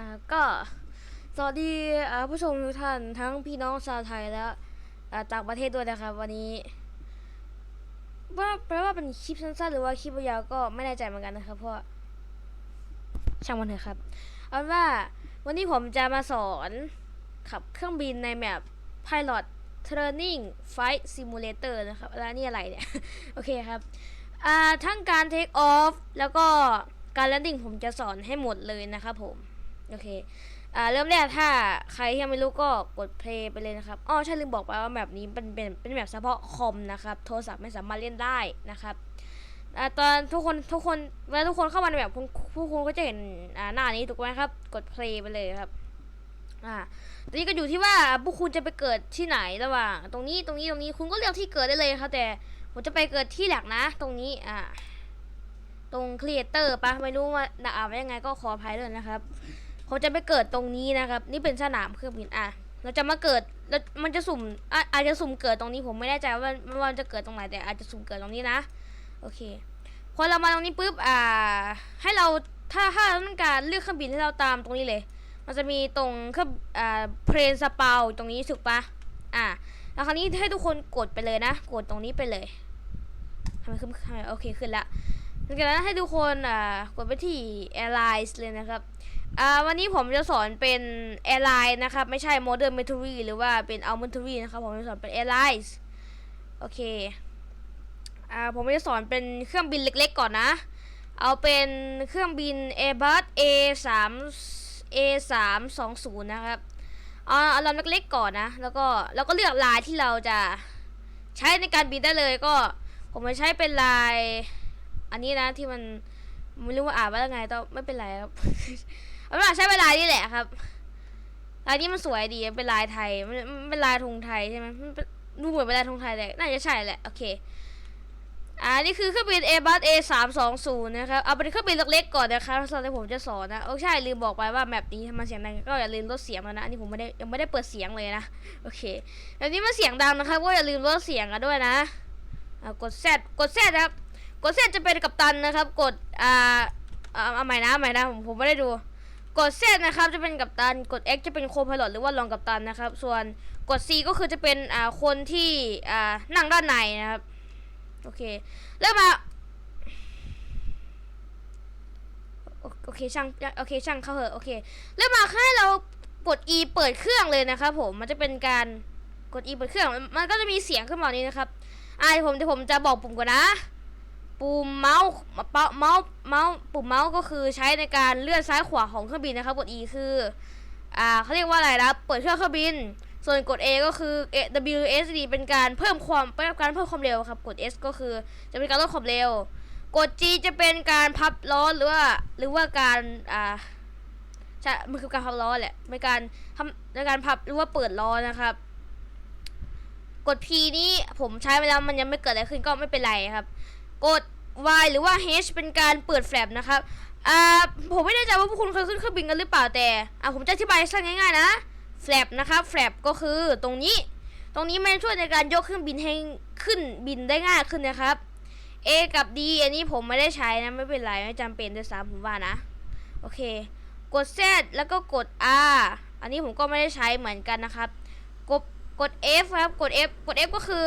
อ่าก็สวัสดีอ่าผู้ชมทุกท่านทั้งพี่น้องชาวไทยและอ่าต่างประเทศด้วยนะครับ วันนี้ว่าแปลว่าเป็นคลิปสั้นๆหรือว่าคลิปยาวก็ไม่แน่ใจเหมือนกันนะครับเพราะช่างมันเถอะครับเอาเป็นว่าวันนี้ผมจะมาสอนขับเครื่องบินในแมป Pilot Training Flight Simulator นะครับ แล้วนี่อะไรเนี่ย โอเคครับอ่าทั้งการ Take Off แล้วก็การ Landing ผมจะสอนให้หมดเลยนะครับผม โอเค อ่า เริ่มแรกถ้าใครที่ยังไม่รู้ก็กด play ไปเลยนะครับ อ๋อใช่ลืมบอกไปว่าแบบนี้เป็นเป็นเป็นแบบเฉพาะคอมนะครับ โทรศัพท์ไม่สามารถเล่นได้นะครับอ่าตอนทุกคนทุกคนเวลาทุกคนเข้ามาในแบบผู้คุณก็จะเห็นอ่าหน้านี้ถูกไหมครับ กด play ไปเลยครับอ่าตอนนี้ก็อยู่ที่ว่าพวกคุณจะไปเกิดที่ไหนระหว่าง ตรงนี้ตรงนี้ตรงนี้คุณก็เลือกที่เกิดได้เลยครับแต่ผมจะไปเกิดที่แหลกนะ ตรงนี้อ่าตรงครีเอเตอร์ปะไม่รู้ว่าอ่านว่ายังไงก็ขออภัยด้วยนะครับ เขาจะไปเกิดตรงนี้นะครับ นี่เป็นสนามเครื่องบินอะ เราจะมาเกิดแล้วมันจะสุ่มอะอาจจะสุ่มเกิดตรงนี้ผมไม่แน่ใจว่าว่ามันจะเกิดตรงไหนแต่อาจจะสุ่มเกิดตรงนี้นะ โอเค พอเรามาตรงนี้ปุ๊บอ่า ให้เราถ้าถ้าเราต้องการเลือกเครื่องบินให้เราตามตรงนี้เลย มันจะมีตรงเครื่องอ่าเพลนสเปาตรงนี้ถูกปะอ่าแล้วคราวนี้ให้ทุกคนกดไปเลยนะ กดตรงนี้ไปเลยทำไมขึ้นทำไมโอเคขึ้นละหลังจากนั้นให้ทุกคนอ่ากดไปที่ Airlines เลยนะครับ อ่าวันนี้ผมจะสอนเป็นแอร์ไลน์นะครับ ไม่ใช่ Modern m e t a r y หรือว่าเป็น a l m o n t a r y นะครับ ผมจะสอนเป็น Airlines โอเคอ่าผมจะสอนเป็นเครื่องบินเล็ก ๆ ก่อนนะ เอาเป็นเครื่องบิน Airbus A 3 A 3 2 0นะครับเอาเอาลำเล็กๆก่อนนะ แล้วก็แล้วก็เลือกลายที่เราจะใช้ในการบินได้เลยก็ ผมจะใช้เป็นลาย อันนี้นะที่มันไม่รู้ว่าอ่านว่าไงต้องไม่เป็นไรครับ เอาเป็นใช้เวลานี่แหละครับลายนี้มันสวยดีเป็นลายไทยมันเป็นลายธงไทยใช่ไหมมันดูเหมือนเป็นลายธงไทยเลยน่าจะใช่แหละโอเคอ่านี่คือเครื่องบิน Airbus A 3 2 0 นะครับเอาเป็นเครื่องบินเล็กๆก่อนนะครับสำหรับที่ผมจะสอนนะโอ้ใช่ลืมบอกไปว่าแมปนี้ทำมาเสียงดังก็อย่าลืมลดเสียงแล้วนะอันนี้ผมไม่ได้ยังไม่ได้เปิดเสียงเลยนะโอเคแบบนี้มันเสียงดังนะครับก็อย่าลืมลดเสียงกันด้วยนะอ่ากด Z กด Z นะครับกด Z จะเป็นกัปตันนะครับ กดอ่าอ่าอาใหม่นะใหม่นะผมผมไม่ได้ดู กด Z นะครับจะเป็นกัปตัน กด X จะเป็นโคพายロหรือว่ารองกัปตันนะครับ ส่วนกด C ก็คือจะเป็นอ่าคนที่อ่านั่งด้านในนะครับ โอเค เริ่มมาโอเคช่างโอเคช่างเขาเหอะโอเคเริ่มมาให้เรากด E เปิดเครื่องเลยนะครับผมมันจะเป็นการกด E เปิดเครื่องมันก็จะมีเสียงขึ้นมาแบบนี้นะครับอ่าผมเดี๋ยวผมจะบอกปุ่มก่อนนะ ปุ่มเมาส์เมาส์เมาส์ปุ่มเมาส์ก็คือใช้ในการเลื่อนซ้ายขวาของเครื่องบินนะครับกด E คืออ่าเขาเรียกว่าอะไรนะเปิดเครื่องเครื่องบิน ส่วนกด A ก็คือ WSD เป็นการเพิ่มความเป็นการเพิ่มความเร็วครับกด S ก็คือจะเป็นการลดความเร็ว กด G จะเป็นการพับล้อหรือว่าหรือว่าการอ่าใช่มันคือการพับล้อแหละเป็นการทำในการพับหรือว่าเปิดล้อนะครับ กด P นี้ผมใช้ไปแล้วมันยังไม่เกิดอะไรขึ้นก็ไม่เป็นไรครับ กด Y หรือว่า H เป็นการเปิดแฟลปนะครับอ่าผมไม่แน่ใจว่าพวกคุณเคยขึ้นเครื่องบินกันหรือเปล่าแต่อ่าผมจะอธิบายสั้นง่ายๆนะแฟลปนะครับแฟลปก็คือตรงนี้ ตรงนี้มันช่วยในการยกเครื่องบินให้ขึ้นบินได้ง่ายขึ้นนะครับ A กับ D อันนี้ผมไม่ได้ใช้นะไม่เป็นไรไม่จำเป็นด้วยซ้ำผมว่านะโอเค กด Z แล้วก็กด R อันนี้ผมก็ไม่ได้ใช้เหมือนกันนะครับ กดกด F ครับกด F กด F ก็คือ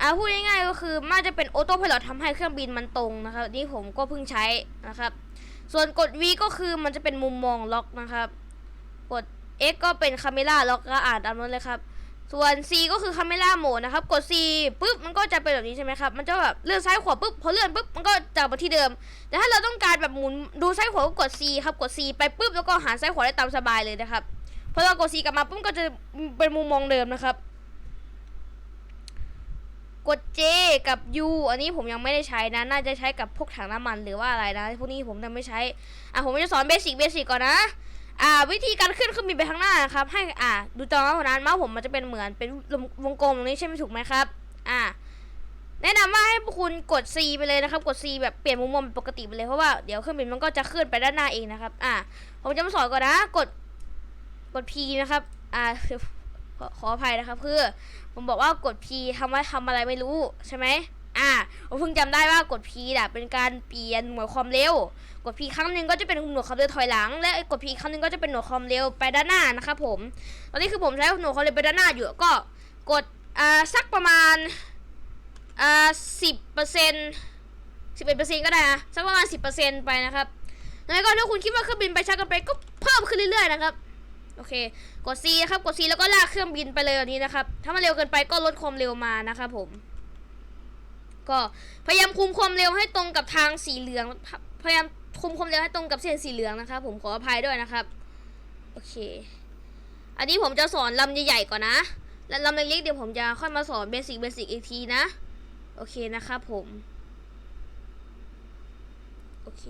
อ่าพูดง่ายๆก็คือมันจะเป็นออโต้พายロทำให้เครื่องบินมันตรงนะครับนี่ผมก็เพิ่งใช้นะครับ ส่วนกด V ก็คือมันจะเป็นมุมมองล็อกนะครับ กด X ก็เป็นคาเมล่าล็อกก็อ่านตามนั้นเลยครับส่วน C ก็คือคาเมล่าโหมดนะครับ กด C ปุ๊บมันก็จะเป็นแบบนี้ใช่ไหมครับ มันจะแบบเลื่อนซ้ายขวาปุ๊บพอเลื่อนปุ๊บมันก็จะมาที่เดิม แต่ถ้าเราต้องการแบบหมุนดูซ้ายขวาก็กด C ครับ กด C ไปปุ๊บแล้วก็หาซ้ายขวาได้ตามสบายเลยนะครับ พอเรากด C กลับมาปุ๊บก็จะเป็นมุมมองเดิมนะครับ กด J กับ U อันนี้ผมยังไม่ได้ใช้นะ น่าจะใช้กับพวกถังน้ำมันหรือว่าอะไรนะ พวกนี้ผมยังไม่ใช้ อะผมจะสอนเบสิกเบสิกก่อนนะ อ่า วิธีการขึ้นเครื่องบินไปข้างหน้านะครับ ให้ อ่า ดูจอมานั้นเมาส์ผมมันจะเป็นเหมือนเป็นวงกลมตรงนี้ใช่ไหมถูกไหมครับ อ่า แนะนำว่าให้พวกคุณกด C ไปเลยนะครับ กด C แบบเปลี่ยนมุมมองเป็นปกติไปเลย เพราะว่าเดี๋ยวเครื่องบินมันก็จะขึ้นไปด้านหน้าเองนะครับ อ่า ผมจะมาสอนก่อนนะ กด กด P นะครับ อ่า ขอขออภัยนะครับ คือ ผมบอกว่ากด P ทำว่าทำอะไรไม่รู้ใช่ไหมอ่าผมเพิ่งจำได้ว่ากด P น่ะเป็นการเปลี่ยนหน่วยความเร็ว กด P ครั้งหนึ่งก็จะเป็นหน่วยความเร็วถอยหลัง และกด P ครั้งหนึ่งก็จะเป็นหน่วยความเร็วไปด้านหน้านะครับผม ตอนนี้คือผมใช้หน่วยความเร็วไปด้านหน้าอยู่ ก็กดอ่าสักประมาณอ่าสิบเปอร์เซ็นต์สิบเอ็ดเปอร์เซ็นต์ก็ได้นะสักประมาณสิบเปอร์เซ็นต์ไปนะครับแล้วก็ถ้าคุณคิดว่าเครื่องบินไปช้ากันไปก็เพิ่มขึ้นเรื่อยๆนะครับ โอเค กด C นะครับ กด C แล้วก็ลากเครื่องบินไปเลยแบบนี้นะครับ ถ้ามันเร็วเกินไปก็ลดความเร็วมานะครับผม ก็พยายามคุมความเร็วให้ตรงกับทางสีเหลือง พยายามคุมความเร็วให้ตรงกับเส้นสีเหลืองนะครับผมขออภัยด้วยนะครับ โอเค อันนี้ผมจะสอนลำใหญ่ๆก่อนนะ และลำเล็กๆเดี๋ยวผมจะค่อยมาสอนเบสิกเบสิกอีกทีนะ โอเคนะครับผม โอเค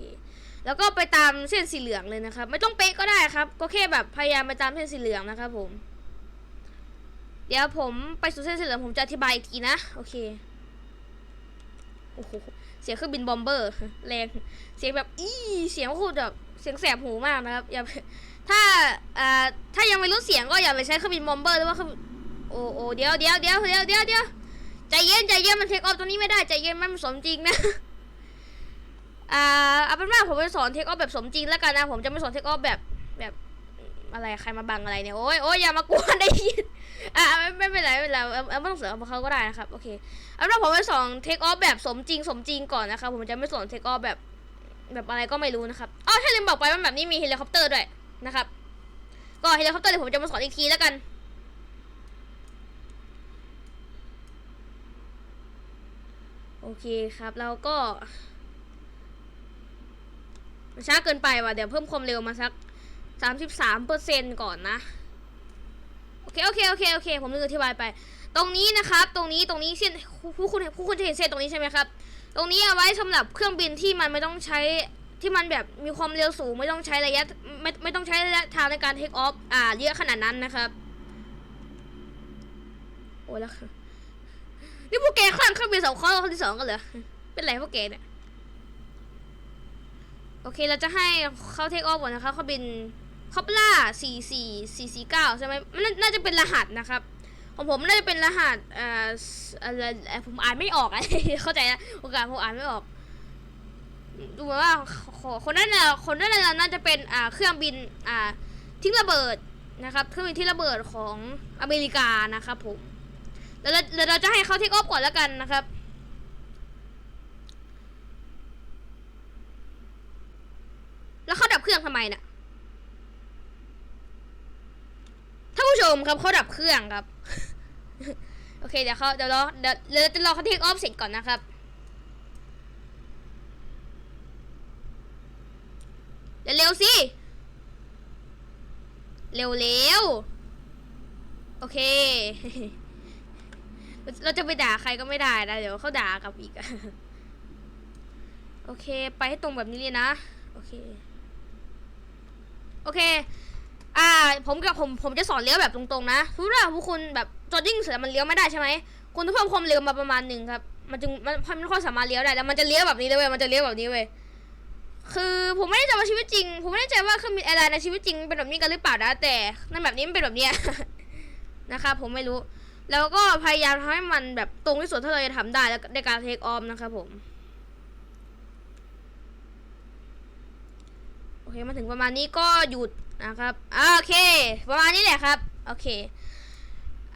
แล้วก็ไปตามเส้นสีเหลืองเลยนะครับ ไม่ต้องเป๊ะก็ได้ครับ ก็แค่แบบพยายามไปตามเส้นสีเหลืองนะครับผม เดี๋ยวผมไปสู่เส้นสีเหลืองผมจะอธิบายอีกทีนะ โอเค โอ้โห เสียงเครื่องบินบอมเบอร์ แรง เสียงแบบอีเสียงโคตรแบบเสียงแสบหูมากนะครับ อย่า ถ้าอ่าถ้ายังไม่รู้เสียงก็อย่าไปใช้เครื่องบินบอมเบอร์หรือว่าเครื่องโอ้โอ้เดี๋ยวเดี๋ยวเดี๋ยวเดี๋ยวเดี๋ยวเดี๋ยวใจเย็นใจเย็นมันเทคออฟตัวนี้ไม่ได้ใจเย็นมันสมจริงนะ อ่า เป็นว่าผมจะสอนเทคออฟแบบสมจริงแล้วกันนะ ผมจะไม่สอนเทคออฟแบบแบบอะไรใครมาบังอะไรเนี่ยโอ้ยโอ้ยอย่ามากวนได้ยินอ่าไม่ไม่เป็นไรไม่เป็นไรเอาเอาไม่ต้องเสือกเขาก็ได้นะครับโอเคเอาเป็นว่าผมจะสอนเทคออฟแบบสมจริงสมจริงก่อนนะครับผมจะไม่สอนเทคออฟแบบแบบอะไรก็ไม่รู้นะครับอ๋อถ้าลืมบอกไปว่าแบบนี้มีเฮลิคอปเตอร์ด้วยนะครับ ก็เฮลิคอปเตอร์เดี๋ยวผมจะมาสอนอีกทีแล้วกันโอเคครับแล้วก็ มันช้าเกินไปว่ะเดี๋ยวเพิ่มความเร็วมาสักสามสิบสามเปอร์เซ็นก่อนนะ โอเค โอเค โอเค โอเค ผมลืมอธิบายไป ตรงนี้นะครับ ตรงนี้ ตรงนี้เส้นผู้คุณผู้คุณจะเห็นเส้นตรงนี้ใช่ไหมครับ ตรงนี้เอาไว้สำหรับเครื่องบินที่มันไม่ต้องใช้ ที่มันแบบมีความเร็วสูงไม่ต้องใช้ระยะ ไม่ไม่ต้องใช้ระยะทางในการเทคออฟ อ่า เยอะขนาดนั้นนะครับ โอ้แล้วค่ะ นี่พวกแกข้ามเครื่องบินสองข้อข้อที่สองกันเหรอ เป็นไรพวกแกเนี่ย โอเคเราจะให้เขาเทคออฟก่อนนะคะเขาบินคอปล่าสี่สี่สี่สี่เก้าใช่ไหมมันน่าจะเป็นรหัสนะครับของผมน่าจะเป็นรหัสเอ่ออะไรเอ่อผมอ่านไม่ออกอะเข้าใจนะโอกาสผมอ่านไม่ออกดูเหมือนว่าคนนั้นน่ะคนนั้นน่ะน่าจะเป็นอ่าเครื่องบินอ่าทิ้งระเบิดนะครับเครื่องบินทิ้งระเบิดของอเมริกานะครับผมเดี๋ยวเราเดี๋ยวเราจะให้เขาเทคออฟก่อนแล้วกันนะครับ แล้วเขาดับเครื่องทำไมน่ะท่านผู้ชมครับเขาดับเครื่องครับ โอเคเดี๋ยวเขาเดี๋ยวรอเดี๋ยวเดี๋ยวจะรอเขาเทคออฟเสร็จก่อนนะครับเดี๋ยวเร็วสิเร็วเร็วโอเค เราจะไปด่าใครก็ไม่ได้นะ เดี๋ยวเขาด่ากลับอีกอะโอเค ไปให้ตรงแบบนี้เลยนะ โอเค โอเค อ่า ผมกับผม ผมจะสอนเลี้ยวแบบตรงๆนะทุกเรื่องพวกคุณแบบจอดิ้งเสร็จมันเลี้ยวไม่ได้ใช่ไหม คุณต้องเพิ่มความเร็วมาประมาณหนึ่งครับ มันจึง มันมันค่อยสามารถเลี้ยวได้ แล้วมันจะเลี้ยวแบบนี้เลยเว้ย มันจะเลี้ยวแบบนี้เว้ย คือผมไม่ได้ใจว่าชีวิตจริง ผมไม่ได้ใจว่าเครื่องบินแอร์ไลน์ในชีวิตจริงเป็นแบบนี้กันหรือเปล่านะ แต่ในแบบนี้มันเป็นแบบเนี้ยนะครับผมไม่รู้ แล้วก็พยายามทำให้มันแบบตรงที่สุดเท่าเราจะทำได้แล้วในการเทคออฟนะครับผม โอ เคมาถึงประมาณนี้ก็หยุดนะครับโอเค ประมาณนี้แหละครับ โอเค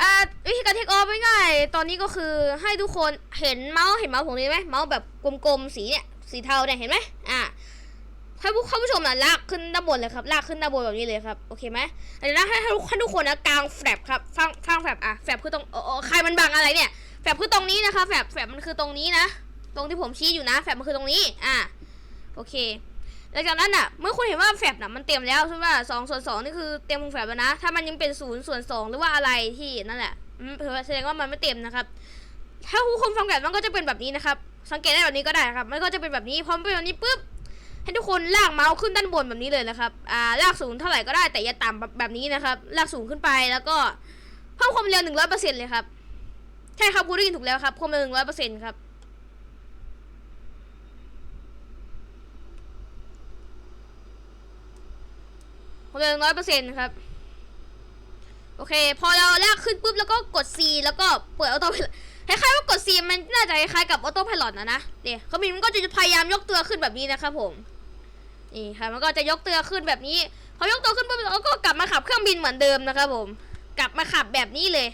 อ่าวิธีการเทคออฟง่ายๆตอนนี้ก็คือให้ทุกคนเห็นเมาส์เห็นเมาส์ผมนี้ไหมเมาส์แบบกลมๆสีเนี่ยสีเทาเนี่ยเห็นไหมอ่าให้ผู้เข้าผู้ชมนะลากขึ้นด้านบนเลยครับลากขึ้นด้านบนแบบนี้เลยครับโอเคไหมเดี๋ยวนะให้ให้ทุกให้ทุกคนนะกลางแฟลปครับฟังฟังแฟลปอะแฟลปคือตรงโอ้ใครมันบังอะไรเนี่ยแฟลปคือตรงนี้นะคะแฟลปแฟลปมันคือตรงนี้นะ ตรงที่ผมชี้อยู่นะ แฟลปมันคือตรงนี้อ่าโอเค หลังจากนั้นน่ะ เมื่อคุณเห็นว่าแฟบน่ะมันเต็มแล้วใช่ไหมสองส่วนสองนี่คือเต็มของแฟบแล้วนะ ถ้ามันยังเป็นศูนย์ส่วนสองหรือว่าอะไรที่นั่นแหละอืมแสดงว่ามันไม่เต็มนะครับ ถ้าคุณฟังแบบมันก็จะเป็นแบบนี้นะครับ สังเกตได้แบบนี้ก็ได้ครับ มันก็จะเป็นแบบนี้ พอมันเป็นแบบนี้ปุ๊บ ให้ทุกคนลากเมาส์ขึ้นด้านบนแบบนี้เลยนะครับ อ่า ลากสูงเท่าไหร่ก็ได้ แต่อย่าต่ำแบบแบบนี้นะครับ ลากสูงขึ้นไป แล้วก็เพิ่มความเร็วหนึ่งร้อยเปอร์เซ็นต์เลยครับ ใช่ครับคุณได้ยินถูกแล้วครับ ความเร็วหนึ่งร้อยเปอร์เซ็นต์ครับ ความเร็วร้อยเปอร์เซ็นต์ครับ โอเค พอเราลากขึ้นปุ๊บแล้วก็กด C แล้วก็เปิดออโต้คล้ายๆว่ากด C มันน่าจะคล้ายๆกับออโต้พายロนะนะเดี๋ยวเครื่องบินมันก็จะพยายามยกตัวขึ้นแบบนี้นะครับผมนี่ค่ะมันก็จะยกตัวขึ้นแบบนี้พอยกตัวขึ้นปุ๊บเราก็กลับมาขับเครื่องบินเหมือนเดิมนะครับผม กลับมาขับแบบนี้เลย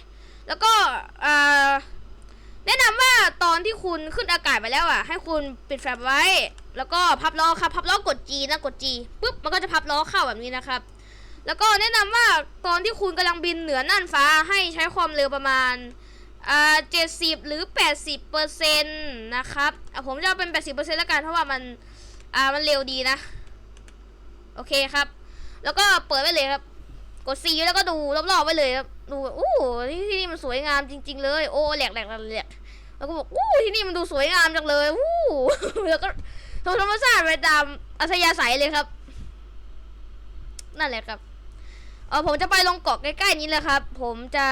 แล้วก็แนะนำว่าตอนที่คุณขึ้นอากาศไปแล้วอะ ให้คุณปิดแฟลชไว้ แล้วก็พับล้อครับพับล้อกด G นะกด G ปุ๊บมันก็จะพับล้อเข้าแบบนี้นะครับ แล้วก็แนะนำว่าตอนที่คุณกำลังบินเหนือน่านฟ้าให้ใช้ความเร็วประมาณอ่าเจ็ดสิบหรือแปดสิบเปอร์เซ็นต์นะครับผมจะเอาเป็นแปดสิบเปอร์เซ็นต์แล้วกันเพราะว่ามันอ่ามันเร็วดีนะ โอเคครับ แล้วก็เปิดไว้เลยครับ กด C แล้วก็ดูรอบๆไว้เลยครับดูอู้ที่ที่นี่มันสวยงามจริง ๆ เลยโอ้แหลกแหลกแหลกแหลกแล้วก็บอกอู้ที่นี่มันดูสวยงามจังเลยอู้แล้วก็ ทำธรรมชาติไปตามอัธยาศัยเลยครับ นั่นแหละครับเออผมจะไปลงเกาะใกล้ๆนี้เลยครับ ผมจะ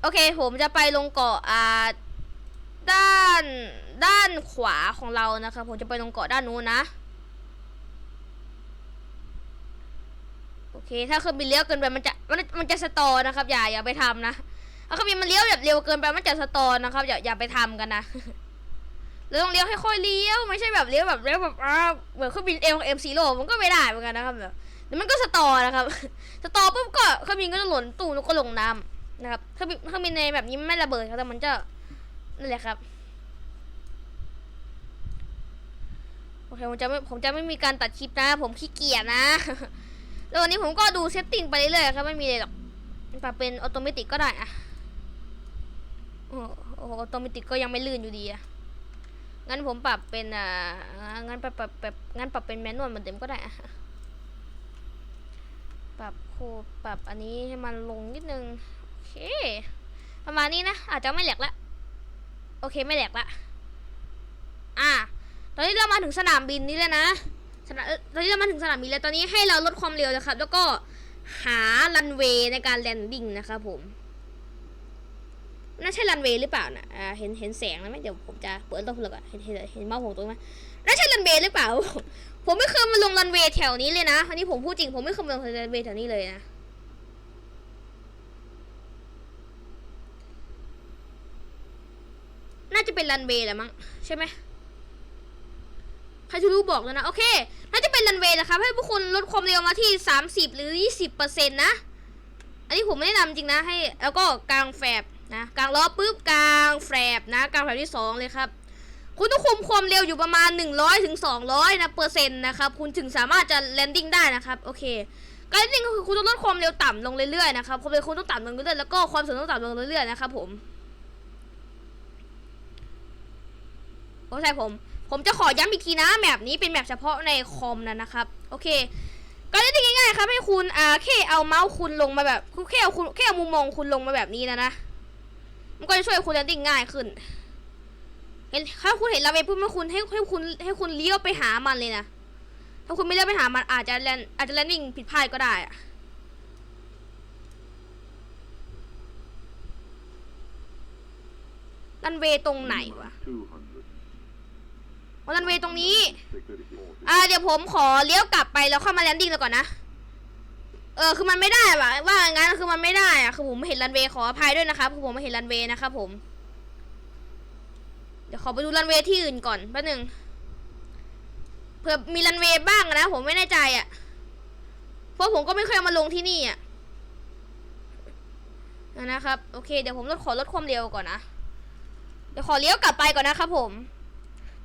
โอเค ผมจะไปลงเกาะอ่าด้านด้านขวาของเรานะครับ ผมจะไปลงเกาะด้านนู้นนะโอเค ถ้าเครื่องบินเลี้ยวเกินไปมันจะมันมันจะสตอนะครับ อย่าอย่าไปทำนะ ถ้าเครื่องบินมันเลี้ยวแบบเร็วเกินไปมันจะสตอร์นะครับอย่าอย่าไปทำกันนะเราต้องเลี้ยวให้ค่อยเลี้ยวไม่ใช่แบบเลี้ยวแบบเลี้ยวแบบอ้าวเหมือนเครื่องบินเอ็มเอ็มซีโร่มันก็ไม่ได้เหมือนกันนะครับแบบเดี๋ยวมันก็สตอร์นะครับ สตอร์ปุ๊บก็เครื่องบินก็จะหล่นตู้แล้วก็ลงน้ำนะครับเครื่องบินเครื่องบินในแบบนี้ไม่ระเบิดครับแต่มันจะนั่นแหละครับโอเคผมจะไม่ผมจะไม่มีการตัดคลิปนะ ผมขี้เกียจนะ แล้ววันนี้ผมก็ดูเซตติ้งไปเรื่อยๆครับไม่มีอะไรหรอกปรับเป็นออโตเมติกก็ได้อะ โอ้โหออโตเมติกก็ยังไม่ลื่นอยู่ดีอะงั้นผมปรับเป็นอ่างั้นปรับปรับปรับงั้นปรับเป็นแมนนวลเหมือนเดิมก็ได้อะปรับโคปรับอันนี้ให้มันลงนิดนึง โอเค ประมาณนี้นะ อาจจะไม่แหลกละ โอเคไม่แหลกละ อะตอนนี้เรามาถึงสนามบินนี่เลยนะสนามตอนนี้เรามาถึงสนามบินแล้ว ตอนนี้ให้เราลดความเร็วนะครับ แล้วก็หารันเวย์ในการแลนดิ้งนะครับผม น่าใช่รันเวย์หรือเปล่านะอ่าเห็นเห็นแสงแล้วไหมเดี๋ยวผมจะเปิดตัวเพื่อก่อนเห็นเห็นเห็นเมาส์ผมตรงไหมน่าใช่รันเวย์หรือเปล่า ผมไม่เคยมาลงรันเวย์แถวนี้เลยนะอันนี้ผมพูดจริงผมไม่เคยมาลงรันเวย์แถวนี้เลยนะน่าจะเป็นรันเวย์แหละมั้งใช่ไหมใครจะรู้บอกแล้วนะ โอเค น่าจะเป็นรันเวย์นะครับ ให้พวกคุณลดความเร็วมาที่ 30 หรือ 20%นะ อันนี้ผมไม่แนะนำจริงนะให้ แล้วก็กลางแฟบ นะกลางล้อปุ๊บกลางแฟบนะกลางแฟบที่ 2 เลยครับ คุณต้องคุมความเร็วอยู่ประมาณ 100ถึง200นะเปอร์เซ็นต์นะครับคุณถึงสามารถจะแลนดิ้งได้นะครับโอเคการแลนดิ้งก็คือคุณต้องลดความเร็วต่ำลงเรื่อยๆนะครับความเร็วคุณต้องต่ำลงเรื่อยๆแล้วก็ความสูงต้องต่ำลงเรื่อยๆนะครับผมโอ้ใช่ผม ผมจะขอย้ำอีกทีนะแมปนี้เป็นแมปเฉพาะในคอมนะนะครับโอเคก็เล่นได้ง่ายๆครับให้คุณอ่าแค่เอาเมาส์คุณลงมาแบบแค่เอาคุณแค่เอามุมมองคุณลงมาแบบนี้นะนะ มันก็จะช่วยคุณแลนดิ้งง่ายขึ้นเห็นถ้าคุณเห็นลาเวปุ๊บให้คุณให้ให้คุณให้คุณเลี้ยวไปหามันเลยนะ ถ้าคุณไม่เลี้ยวไปหามันอาจจะแลนอาจจะแลนดิ้งผิดพลาดก็ได้อะรันเวย์ตรงไหนวะรันเวย์ตรงนี้ อ่าเดี๋ยวผมขอเลี้ยวกลับไปแล้วเข้ามาแลนดิ้งแล้วก่อนนะ เออคือมันไม่ได้ว่ะว่างั้นคือมันไม่ได้อะคือผมไม่เห็นรันเวย์ขออภัยด้วยนะครับคือผมไม่เห็นรันเวย์นะครับผมเดี๋ยวขอไปดูรันเวย์ที่อื่นก่อนแป๊บนึงเผื่อมีรันเวย์บ้างนะ ผมไม่แน่ใจอะ่ะ เพราะผมก็ไม่เคยเอามาลงที่นี่อะ่ะนะครับ โอเค เดี๋ยวผมลดขอลดความเร็วก่อนนะ เดี๋ยวขอเลี้ยวกลับไปก่อนนะครับผม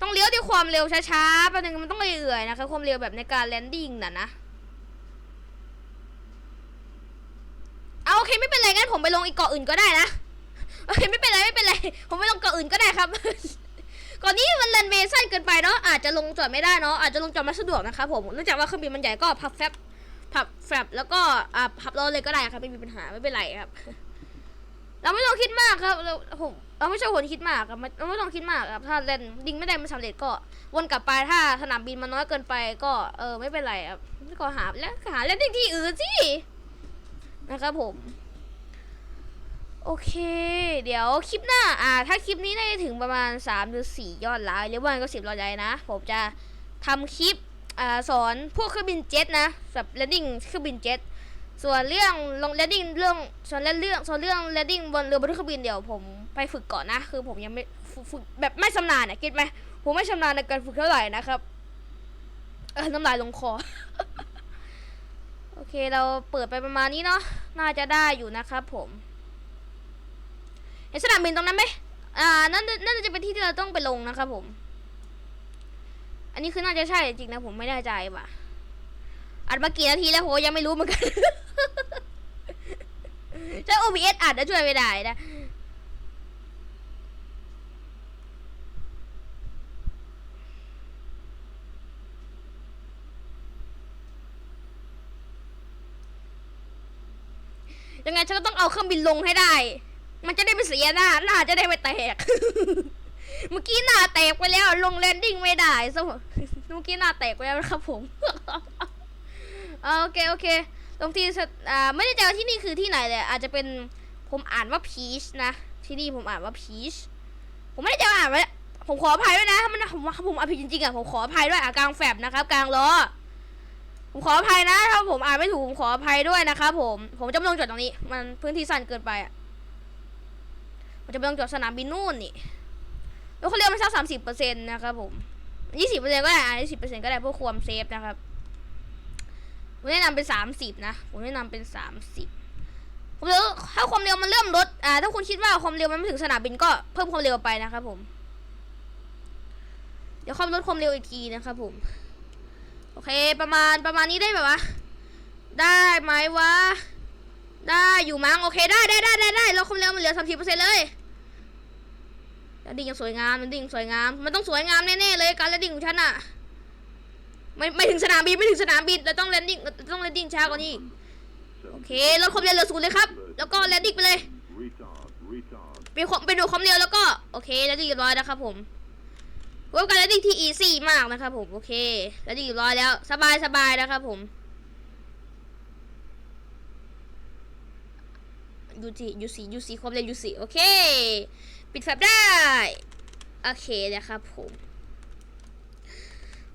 ต้องเลี้ยวด้วยความเร็วช้าๆแป๊บนึงมันต้องเอื่อยๆนะคะความเร็วแบบในการแลนดิ้งน่ะนะ เอาโอเคไม่เป็นไรงั้นผมไปลงอีกเกาะอื่นก็ได้นะโอเคไม่เป็นไรไม่เป็นไร ผมไปลงเกาะอื่นก็ได้ครับก่อนนี้มันรันเวสั้นเกินไปเนาะอาจจะลงจอดไม่ได้เนาะอาจจะลงจอดไม่สะดวกนะครับผมเนื่องจากว่าเครื่องบินมันใหญ่ก็พับแฟบพับแฟบแล้วก็อ่าพับล้อเลยก็ได้ครับไม่มีปัญหาไม่เป็นไรครับ เราไม่ต้องคิดมากครับเราผมเราไม่ใช่คนคิดมากครับเราไม่ต้องคิดมากครับ ถ้าเล่นดิ้งไม่ได้มันสำเร็จก็วนกลับไปถ้าสนามบินมันน้อยเกินไปก็เออไม่เป็นไรครับก็หาแล้วหาเล่นดิ้งที่อื่นสิ นะครับผม โอเค เดี๋ยวคลิปหน้า อ่า ถ้าคลิปนี้ได้ถึงประมาณ 3 หรือ 4 ยอดไลค์หรือว่าก็10ยอดไลค์นะ ผมจะทำคลิปอ่าสอนพวกเครื่องบินเจ็ตนะแบบแลนดิ้งเครื่องบินเจ็ตส่วนเรื่องลง landing เรื่องส่วนเรื่องเรื่องส่วนเรื่อง landing บนเรือบนเครื่องบินเดี๋ยวผมไปฝึกก่อนนะ คือผมยังไม่ฝึกแบบไม่ชำนาญนะคิดไหมผมไม่ชำนาญในการฝึกเท่าไหร่นะครับเออน้ำลายลงคอ อเคเราเปิดไปประมาณนี้เนาะน่าจะได้อยู่นะครับผมเห็นสนามบินตรงนั้นไหมอ่านั่นนั่นจะเป็นที่ที่เราต้องไปลงนะครับผม อันนี้คือน่าจะใช่จริงนะ ผมไม่แน่ใจว่ะอัดมากี่นาทีแล้วโหยังไม่รู้เหมือนกันใช้ OBS อัดแล้วช่วยไม่ได้นะ ยังไง ฉันก็ต้องเอาเครื่องบินลงให้ได้ มันจะได้ไม่เสียหน้าหน้าจะได้ไม่แตก เมื่อกี้หน้าแตกไปแล้ว ลงแลนดิ้งไม่ได้ซะเมื่อกี้หน้าแตกไปแล้วนะครับผม โอเคโอเค ตรงที่อ่าไม่ได้ใจว่าที่นี่คือที่ไหนเลย อาจจะเป็นผมอ่านว่าพีชนะ ที่นี่ผมอ่านว่าพีช ผมไม่ได้ใจว่าอ่านว่าผมขออภัยด้วยนะถ้ามันผมผมอ่านผิจริงๆอะผมขออภัยด้วยอะกลางแฟบนะครับ กลางล้อ ผมขออภัยนะถ้าผมอ่านไม่ถูกผมขออภัยด้วยนะครับผม ผมจะไม่ลงจอดตรงนี้ มันพื้นที่สั้นเกินไปอะผมจะไปลงจอดสนามบินนู่นนี่แล้วเขาเรียกมันสักสามสิบเปอร์เซ็นต์นะครับผมยี่สิบเปอร์เซ็นต์ก็ได้อะยี่สิบเปอร์เซ็นต์ก็ได้เพื่อความเซฟนะครับผมแนะนำเป็นสามสิบนะผมแนะนำเป็นสามสิบผมเลือถ้าความเร็วมันเริ่มลดอ่าถ้าคุณคิดว่าความเร็วมันไม่ถึงสนามบินก็เพิ่มความเร็วไปนะครับผม เดี๋ยวความลดความเร็วอีกทีนะครับผม เคประมาณประมาณนี้ได้แบบว่าได้ไหมวะได้อยู่มั้งโอเคได้ได้ได้ได้ได้ลดความเร็วมันเหลือสามสิบเปอร์เซ็นต์เลยแล้วดิ่งยังสวยงามมันดิ่งสวยงาม มันต้องสวยงามแน่ๆเลยการแล้วดิ่งของฉันอะไม่ไม่ถึงสนามบินไม่ถึงสนามบินเราต้องแลนดิ้งเราต้องแลนดิ้งช้ากว่านี้อีกโอเคลดความเร็วเหลือศูนย์เลยครับ แล้วก็แลนดิ้งไปเลย Retard, retard. ไปความไปดูความเร็วแล้วก็โอเคแลนดิ้งเรียบร้อยนะครับผม เว็บการแลนดิ้งที่อีซี่มากนะครับผมโอเคแลนดิ้งร้อยแล้วสบายสบายนะครับผมยูสียูสียูสีความเร็วยูสีโอเค ปิดแฟลได้ โอเคนะครับผม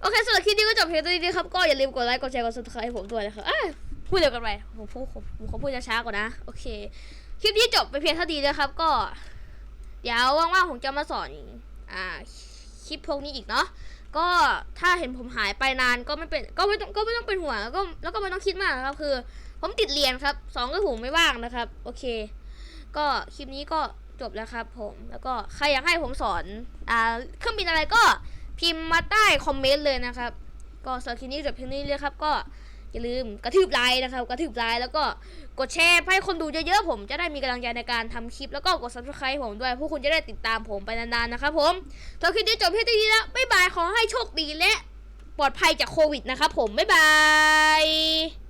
โอเคสำหรับคลิปนี้ก็จบเพียงเท่านี้ครับ ก็อย่าลืมกดไลค์กดแชร์กด subscribe ให้ผมด้วยนะครับพูดเร็วกันไปผมพูดผมผมขอพูดช้าๆก่อนนะ โอเค คลิปนี้จบไปเพียงเท่านี้นะครับ ก็ เดี๋ยวว่างๆผมจะมาสอน อ่า คลิปพวกนี้อีกเนาะก็ถ้าเห็นผมหายไปนานก็ไม่เป็นก็ไม่ต้องก็ไม่ต้องเป็นห่วงแล้วก็แล้วก็ไม่ต้องคิดมากนะครับคือ ผมติดเรียนครับสองก็ผมไม่ว่างนะครับ โอเค ก็คลิปนี้ก็จบแล้วครับผมแล้วก็ใครอยากให้ผมสอนอ่าเครื่องบินอะไรก็พิมพ์มาใต้คอมเมนต์เลยนะครับ ก็สำหรับคลิปนี้จบเพียงนี้เลยครับก็ อย่าลืมกระทืบไลค์นะครับ กระทืบไลค์แล้วก็กดแชร์ให้คนดูเยอะๆผมจะได้มีกำลังใจในการทำคลิปแล้วก็กด subscribe ผมด้วย พวกคุณจะได้ติดตามผมไปนานๆนะครับผมสำหรับคลิปนี้จบเพียงเท่านี้แล้วบ๊ายบายขอให้โชคดีและปลอดภัยจากโควิดนะครับผมบ๊ายบาย